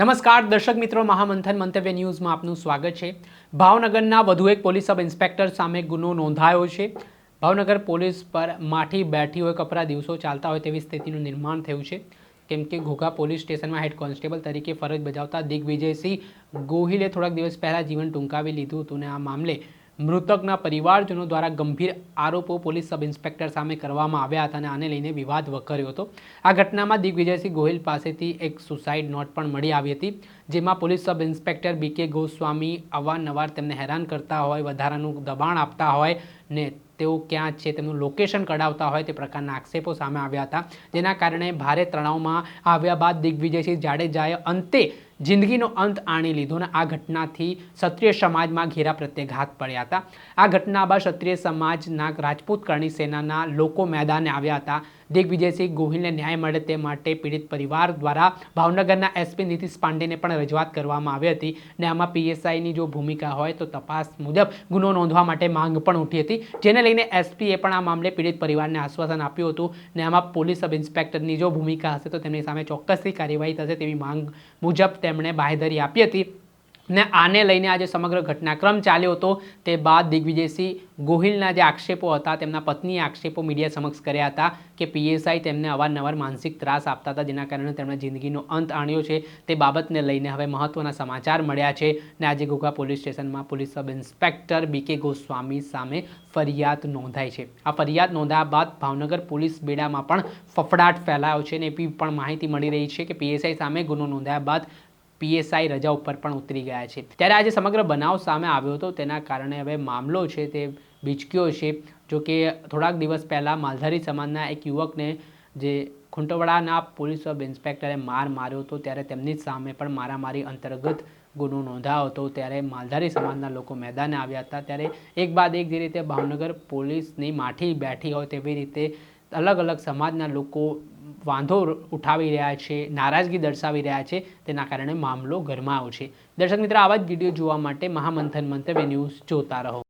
નમસ્કાર, દર્શક મિત્રો, મહામંથન મંતવ્ય ન્યૂઝમાં આપનું સ્વાગત છે. ભાવનગરના વધુ એક પોલીસ સબ ઇન્સ્પેક્ટર સામે ગુનો નોંધાયો છે. ભાવનગર પોલીસ પર માઠી બેઠી હોય કપરા દિવસો ચાલતા હોય તેવી સ્થિતિનું નિર્માણ થયું છે. કેમ કે ઘોઘા પોલીસ સ્ટેશનમાં હેડ કોન્સ્ટેબલ તરીકે ફરજ બજાવતા દિગ્વિજયસિંહ ગોહિલે થોડાક દિવસ પહેલાં જીવન ટૂંકાવી લીધું હતું અને આ મામલે મૃતકના પરિવારજનો દ્વારા ગંભીર આરોપો પોલીસ સબ ઇન્સ્પેક્ટર સામે કરવામાં આવ્યા હતા અને આને લઈને વિવાદ વકર્યો હતો. આ ઘટનામાં દિગ્વિજયસિંહ ગોહિલ પાસેથી એક સુસાઇડ નોટ પણ મળી આવી હતી, જેમાં police sub inspector B K Goswami અવારનવાર તેમને હેરાન કરતા હોય, વધારાનું દબાણ આપતા હોય ને તેઓ ક્યાં છે, તેમનું લોકેશન કઢાવતા હોય તે પ્રકારના આક્ષેપો સામે આવ્યા હતા. જેના કારણે ભારે તણાવમાં આવ્યા બાદ દિગ્વિજયસિંહ જાડેજાએ અંતે જિંદગીનો અંત આણી લીધો અને આ ઘટનાથી ક્ષત્રિય સમાજમાં ઘેરા પ્રત્યાઘાત પડ્યા હતા. આ ઘટના બાદ ક્ષત્રિય સમાજના રાજપૂત કરણી સેનાના લોકો મેદાને આવ્યા હતા. દિગ્વિજયસિંહ ગોહિલને ન્યાય મળે તે માટે પીડિત પરિવાર દ્વારા ભાવનગરના એસપી નીતિશ પાંડેને પણ રજૂઆત કરવામાં આવી હતી ને આમાં પીએસઆઈની જો ભૂમિકા હોય તો તપાસ મુજબ ગુનો નોંધવા માટે માંગ પણ ઉઠી હતી. જેને લઈને એસપીએ પણ આ મામલે પીડિત પરિવારને આશ્વાસન આપ્યું હતું ને આમાં પોલીસ સબ ઇન્સ્પેક્ટરની જો ભૂમિકા હશે તો તેમની સામે ચોક્કસથી કાર્યવાહી થશે તેવી માંગ મુજબ તેમણે બાહેધરી આપી હતી. ને આને લઈને આજે સમગ્ર ઘટનાક્રમ ચાલ્યો હતો. તે બાદ દિગ્વિજયસિંહ ગોહિલના જે આક્ષેપો હતા, તેમના પત્નીએ આક્ષેપો મીડિયા સમક્ષ કર્યા હતા કે પીએસઆઈ તેમને અવારનવાર માનસિક ત્રાસ આપતા હતા, જેના કારણે તેમણે જિંદગીનો અંત આણ્યો છે. તે બાબતને લઈને હવે મહત્વના સમાચાર મળ્યા છે ને આજે ઘોઘા પોલીસ સ્ટેશનમાં police sub inspector B K Goswami સામે ફરિયાદ નોંધાઈ છે. આ ફરિયાદ નોંધાયા બાદ ભાવનગર પોલીસ બેડામાં પણ ફફડાટ ફેલાયો છે ને એવી પણ માહિતી મળી રહી છે કે પીએસઆઈ સામે ગુનો નોંધાયા બાદ પીએસઆઈ રજા ઉપર પણ ઉતરી ગયા છે. ત્યારે આજે સમગ્ર બનાવ સામે આવ્યો હતો. તેના કારણે હવે મામલો છે તે બીચક્યો છે. જો કે થોડાક દિવસ પહેલાં માલધારી સમાજના એક યુવકને જે ખૂંટવાડાના પોલીસ સબ ઇન્સ્પેક્ટરે માર માર્યો હતો, ત્યારે તેમની સામે પણ મારામારી અંતર્ગત ગુનો નોંધાયો હતો. ત્યારે માલધારી સમાજના લોકો મેદાને આવ્યા હતા. ત્યારે એક બાદ એક જે રીતે ભાવનગર પોલીસની માઠી બેઠી હોય તેવી રીતે અલગ અલગ સમાજના લોકો વાંધો ઉઠાવી રહ્યા છે, નારાજગી દર્શાવી રહ્યા છે, તેના કારણે મામલો ગરમાયો છે. દર્શક મિત્રો, આવા જ વીડિયો જોવા માટે મહામંથન મંતવ્ય ન્યૂઝ જોતા રહો.